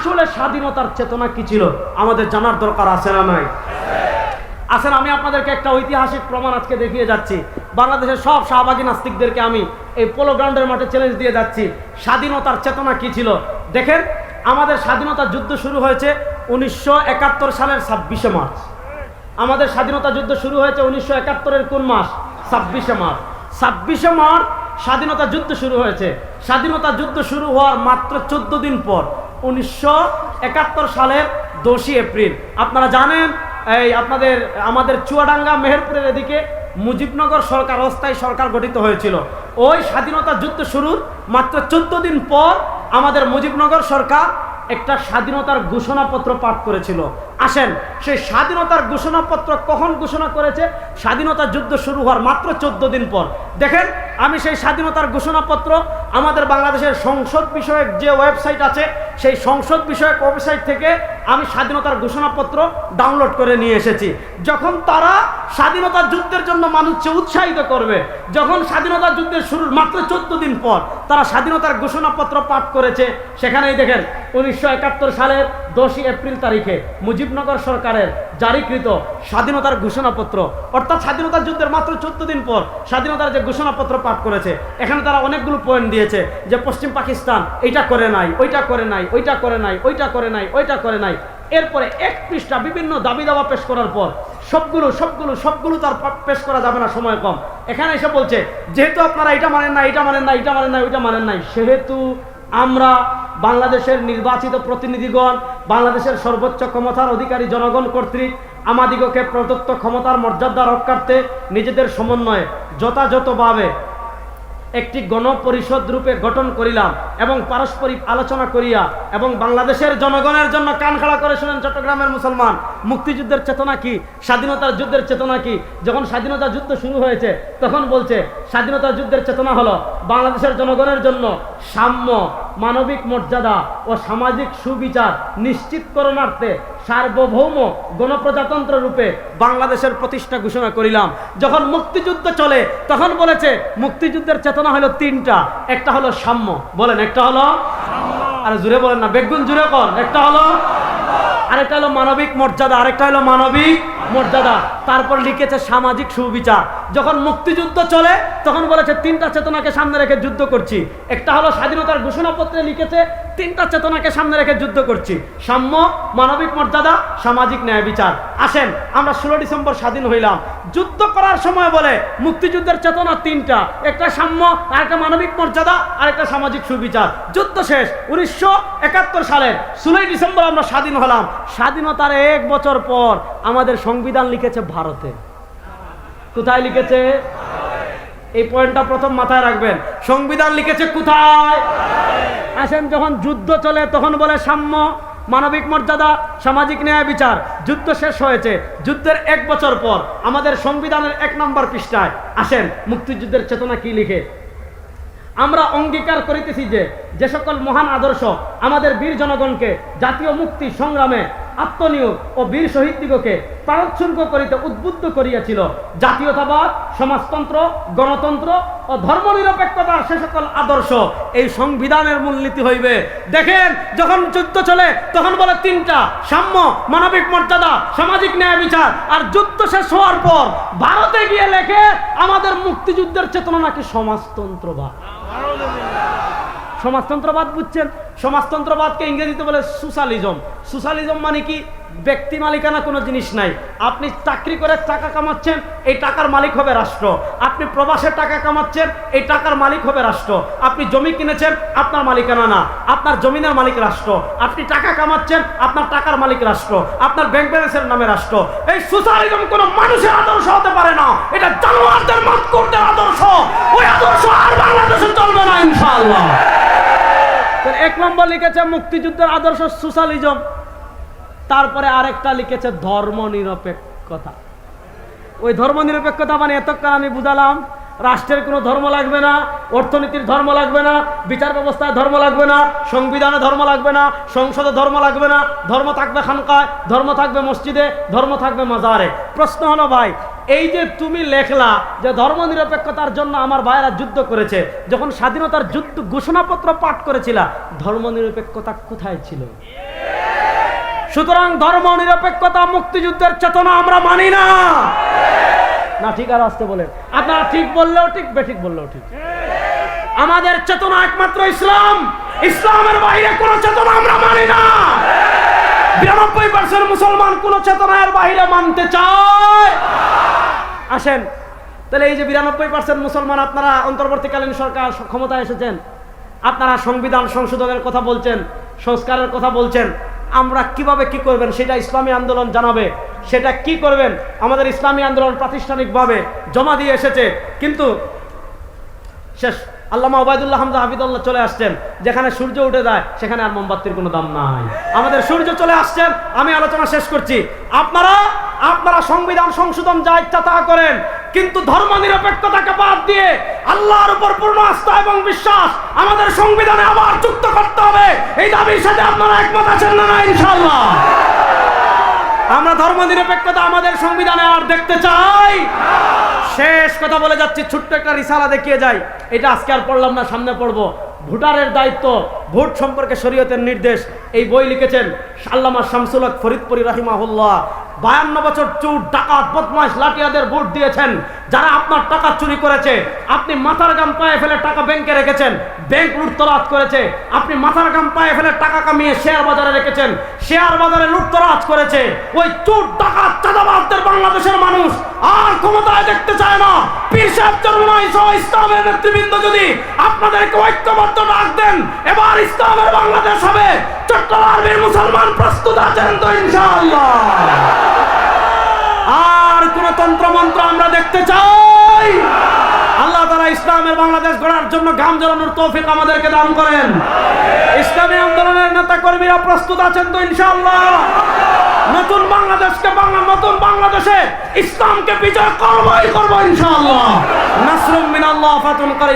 আসলে স্বাধীনতার চেতনা কি ছিল? আমাদের জানার দরকার আছে না নাই? আসেন আমি আপনাদেরকে একটা ঐতিহাসিক প্রমাণ আজকে দেখিয়ে যাচ্ছি। বাংলাদেশের সব শাহবাগী নাস্তিকদেরকে আমি এই পোলো গ্রাউন্ডের মাঠে চ্যালেঞ্জ দিয়ে যাচ্ছি। স্বাধীনতার চেতনা কি ছিল? দেখেন, আমাদের স্বাধীনতা যুদ্ধ শুরু হয়েছে উনিশশো একাত্তর সালের ছাব্বিশে মার্চ। আমাদের স্বাধীনতা যুদ্ধ শুরু হয়েছে উনিশশো একাত্তরের কোন মাস? ছাব্বিশে মার্চ। ছাব্বিশে মার্চ স্বাধীনতা যুদ্ধ শুরু হয়েছে। স্বাধীনতা যুদ্ধ শুরু হওয়ার মাত্র চোদ্দ দিন পর উনিশশো একাত্তর সালের দোষী এপ্রিল। আপনারা জানেন, এই আপনাদের, আমাদের চুয়াডাঙ্গা মেহেরপুরের এদিকে মুজিবনগর সরকার, অস্থায়ী সরকার গঠিত হয়েছিল। ওই স্বাধীনতা যুদ্ধ শুরুর মাত্র চোদ্দ দিন পর আমাদের মুজিবনগর সরকার একটা স্বাধীনতার ঘোষণাপত্র পাঠ করেছিল। আসেন, সেই স্বাধীনতার ঘোষণাপত্র কখন ঘোষণা করেছে? স্বাধীনতা যুদ্ধ শুরু হওয়ার মাত্র চোদ্দ দিন পর। দেখেন আমি সেই স্বাধীনতার ঘোষণাপত্র আমাদের বাংলাদেশের সংসদ বিষয়ক যে ওয়েবসাইট আছে, সেই সংসদ বিষয়ক ওয়েবসাইট থেকে আমি স্বাধীনতার ঘোষণাপত্র ডাউনলোড করে নিয়ে এসেছি। যখন তারা স্বাধীনতা যুদ্ধের জন্য মানুষকে উৎসাহিত করবে, যখন স্বাধীনতা যুদ্ধের শুরুর মাত্র চোদ্দ দিন পর তারা স্বাধীনতার ঘোষণাপত্র পাঠ করেছে, সেখানেই দেখেন উনিশশো একাত্তর সালের দশই এপ্রিল তারিখে মুজিবনগর সরকারের জারিকৃত স্বাধীনতার ঘোষণাপত্র, অর্থাৎ স্বাধীনতা যুদ্ধের মাত্র চোদ্দ দিন পর স্বাধীনতার যে ঘোষণাপত্র পাঠ করেছে, এখানে তারা অনেকগুলো পয়েন্ট দিয়েছে যে পশ্চিম পাকিস্তান এইটা করে নাই, ওইটা করে নাই, ওইটা করে নাই, ওইটা করে নাই, ওইটা করে নাই। এরপরে এক পৃষ্ঠা বিভিন্ন দাবি দাবা পেশ করার পর সবগুলো সবগুলো সবগুলো তার পেশ করা যাবে না, সময় কম। এখানে এসে বলছে, যেহেতু আপনারা এটা মানেন না, এটা মানেন না, এটা মানেন না, ওইটা মানেন নাই, সেহেতু আমরা বাংলাদেশের নির্বাচিত প্রতিনিধিগণ, বাংলাদেশের সর্বোচ্চ ক্ষমতার অধিকারী জনগণ কর্তৃক আমাদিগকে প্রদত্ত ক্ষমতার মর্যাদা রক্ষার্থে নিজেদের সমন্বয়ে যথাযথভাবে একটি গণপরিষদ রূপে গঠন করিলাম এবং পারস্পরিক আলোচনা করিয়া এবং বাংলাদেশের জনগণের জন্য কান খাড়া করে শুনেন চট্টগ্রামের মুসলমান। মুক্তিযুদ্ধের চেতনা কি? স্বাধীনতার যুদ্ধের চেতনা কি? যখন স্বাধীনতা যুদ্ধ শুরু হয়েছে, তখন বলছে, স্বাধীনতা যুদ্ধের চেতনা হলো বাংলাদেশের জনগণের জন্য সাম্য মানবিক মর্যাদা ও সামাজিক সুবিচার নিশ্চিত নিশ্চিতকরণার্থে সার্বভৌম গণপ্রজাতন্ত্র রূপে বাংলাদেশের প্রতিষ্ঠা ঘোষণা করিলাম। যখন মুক্তিযুদ্ধ চলে, তখন বলেছে, মুক্তিযুদ্ধের চেতনা হলো তিনটা। একটা হলো সাম্য। বলেন, একটা হলো আর জুড়ে বলেন না, বেগুন জুড়ে কর একটা হলো আরেকটা হলো মানবিক মর্যাদা, আরেকটা হলো মানবিক মর্যাদা। তারপর লিখেছে সামাজিক সুবিচার। যখন মুক্তিযুদ্ধ চলে তখন বলেছে, তিনটা চেতনাকে সামনে রেখে যুদ্ধ করছি। একটা হলো স্বাধীনতার ঘোষণাপত্রে লিখেছে, তিনটা চেতনাকে সামনে রেখে যুদ্ধ করছি। সাম্য, মানবিক মর্যাদা, সামাজিক ন্যায় বিচার। আসেন, আমরা ষোলো ডিসেম্বর স্বাধীন হইলাম। যুদ্ধ করার সময় বলে, মুক্তিযুদ্ধের চেতনা তিনটা। একটা সাম্য আর একটা মানবিক মর্যাদা আর একটা সামাজিক সুবিচার। যুদ্ধ শেষ, উনিশশো একাত্তর সালের ষোলোই ডিসেম্বর আমরা স্বাধীন হলাম। স্বাধীনতার এক বছর পর আমাদের সংবিধান লিখেছে ভারতে। কোথায় লিখেছে? এই পয়েন্টটা প্রথম মাথায় রাখবেন। সংবিধান লিখেছে কোথায়? আসেন যখন যুদ্ধ চলে, তখন বলে সাম্য, মানবিক মর্যাদা, সামাজিক ন্যায় বিচার। যুদ্ধ শেষ হয়েছে। যুদ্ধের এক বছর পর আমাদের সংবিধানের এক নম্বর পৃষ্ঠায় আসেন মুক্তিযুদ্ধের চেতনা কি লিখে? আমরা অঙ্গীকার করিতেছি যে যে সকল মহান আদর্শ আমাদের বীর জনগণকে জাতীয় মুক্তি সংগ্রামে আত্মনিয়োগ ও বীর শহীদদিগকে প্রাণোৎসর্গ করিতে উদ্বুদ্ধ করিয়াছিল। জাতীয়তাবাদ, সমাজতন্ত্র, গণতন্ত্র ও ধর্মনিরপেক্ষতার সে সকল আদর্শ এই সংবিধানের মূলনীতি হইবে। দেখেন, যখন যুদ্ধ চলে, তখন বলে তিনটা, সাম্য, মানবিক মর্যাদা, সামাজিক ন্যায় বিচার। আর যুদ্ধ শেষ হওয়ার পর ভারতে গিয়ে লেখে, আমাদের মুক্তিযুদ্ধের চেতনা নাকি সমাজতন্ত্রবাদ। সমাজতন্ত্রবাদ বুঝছেন? সমাজতন্ত্রবাদকে ইংরেজিতে বলে সোশ্যালিজম। সোশ্যালিজম মানে কি? ব্যক্তি মালিকানা কোনো জিনিস নাই। আপনি চাকরি করে টাকা কামাচ্ছেন, এই টাকার মালিক হবে রাষ্ট্র। আপনি প্রবাসে টাকা কামাচ্ছেন, এই টাকার মালিক হবে রাষ্ট্র। আপনি জমি কিনেছেন, আপনার মালিকানা না। আপনার জমিনের মালিক রাষ্ট্র। আপনি টাকা কামাচ্ছেন, আপনার টাকার মালিক রাষ্ট্র। আপনার ব্যাংক ব্যালেন্সের নামে রাষ্ট্র। এই সোশ্যালিজম কোনো মানুষের আদর্শ হতে পারে না। এটা জানোয়ারদের মাত করতে আদর্শ। ওই আদর্শ আর বাংলাদেশে চলবে না, ইনশাআল্লাহ। এক নম্বর লিখেছে মুক্তিযুদ্ধের আদর্শ সোশ্যালিজম। তারপরে আরেকটা লিখেছে ধর্ম নিরপেক্ষতা ওই ধর্ম নিরপেক্ষতা মানে এতক্ষণ আমি বুঝালাম রাষ্ট্রের কোনো ধর্ম লাগবে না, অর্থনীতির ধর্ম লাগবে না, বিচার ব্যবস্থায় ধর্ম লাগবে না, সংবিধানে ধর্ম লাগবে না, সংসদে ধর্ম লাগবে না, ধর্ম থাকবে খানকায়, ধর্ম থাকবে মসজিদে, ধর্ম থাকবে মাজারে। প্রশ্ন হলো ভাই, এই যে তুমি লেখলা যে ধর্ম নিরপেক্ষতার জন্য আমার ভাইয়েরা যুদ্ধ করেছে, যখন স্বাধীনতার যুদ্ধ ঘোষণাপত্র পাঠ করেছিলা ধর্ম নিরপেক্ষতা কোথায় ছিল? সুতরাং ধর্ম নিরপেক্ষতা মুক্তিযুদ্ধের চেতনা আমরা মানি না। না ঠিক আর আসতে বলেন। আপনারা ঠিক বললেও ঠিক, বেঠিক বললেও ঠিক। আমাদের চেতনা একমাত্র ইসলাম। ইসলামের বাইরে কোনো চেতনা আমরা মানি না। বিরানব্বই পার্সেন্ট মুসলমান কোন চেতনার বাইরে মানতে চায়। আসেন, তাহলে এই যে বিরানব্বই পার্সেন্ট মুসলমান আপনারা অন্তর্বর্তীকালীন সরকার ক্ষমতায় এসেছেন, আপনারা সংবিধান সংশোধনের কথা বলছেন, সংস্কারের কথা বলছেন, আমরা কীভাবে কি করবেন সেটা ইসলামী আন্দোলন জানাবে। সেটা কি করবেন? আমাদের ইসলামী আন্দোলন প্রাতিষ্ঠানিকভাবে জমা দিয়ে এসেছে। কিন্তু শেষ আল্লামা ওবায়দুল্লাহ হামজা হাফিদুল্লাহ চলে আসছেন। যেখানে সূর্য উঠে যায়, সেখানে আর মোমবাতির কোনো দাম নাই। আমাদের সূর্য চলে আসছেন, আমি আলোচনা শেষ করছি। আপনারা আপনারা সংবিধান সংশোধন যা ইচ্ছা তা করেন, কিন্তু ধর্ম নিরপেক্ষতাকে বাদ দিয়ে আল্লাহর উপর পূর্ণ আস্থা এবং বিশ্বাস আমাদের সংবিধানে আবার যুক্ত করতে হবে। এই দাবির সাথে আপনারা একমত আছেন না, ইনশাআল্লাহ? আমরা ধর্ম নিরপেক্ষতা আমাদের সংবিধানে আর দেখতে চাই। শেষ কথা বলে যাচ্ছি, ছোট্ট একটা রিসালা দেখিয়ে যাই। এটা আজকে আর পড়লাম না, সামনে পড়ব। ভোটারের দায়িত্ব, ভোট সম্পর্কে শরীয়তের নির্দেশ। এই বই লিখেছেন আল্লামা শামসুল হক ফরিদপুরি রাহিমাহুল্লাহ। বায়ান্ন বছর চুর, ডাকাত বদমাস লাঠিয়াদের ভোট দিয়েছেন। যারা আপনার টাকা চুরি করেছে, আপনি মাথার গাম পায়ে ফেলে টাকা ব্যাংকে রেখেছেন, ব্যাংক লুটতরাজ করেছে, আপনি মাথার গাম পায়ে ফেলে টাকা কামিয়ে শেয়ার বাজারে রেখেছেন, শেয়ার বাজারে লুটতরাজ করেছে, ওই চুর, ডাকাত, চাঁদাবাজদের বাংলাদেশের মানুষ আর ক্ষমতায় দেখতে চায় না। পীর সাহেব সহ ইসলামের নেতৃবৃন্দ যদি আপনাদেরকে ঐক্যবদ্ধ ডাক দেন, এবার ইসলামের বাংলাদেশ হবে। চট্টগ্রামের মুসলমান প্রস্তুত আছেন তো ইনশাআল্লাহ আর কোন তন্ত্রমন্ত্র দেখতে চাই। আল্লাহ তারা ইসলামের বাংলাদেশ গড়ার জন্য ঘাম জড়ানোর তৌফিক আমাদেরকে দান করেন। ইসলামী আন্দোলনের নেতা কর্মীরা প্রস্তুত আছেন তো ইনশাআল্লাহ। নতুন বাংলাদেশকে বাংলা, নতুন বাংলাদেশে ইসলামকে বিজয় করবই করব ইনশাআল্লাহ। নাসরুম মিনাল্লাহ ফাতুন করে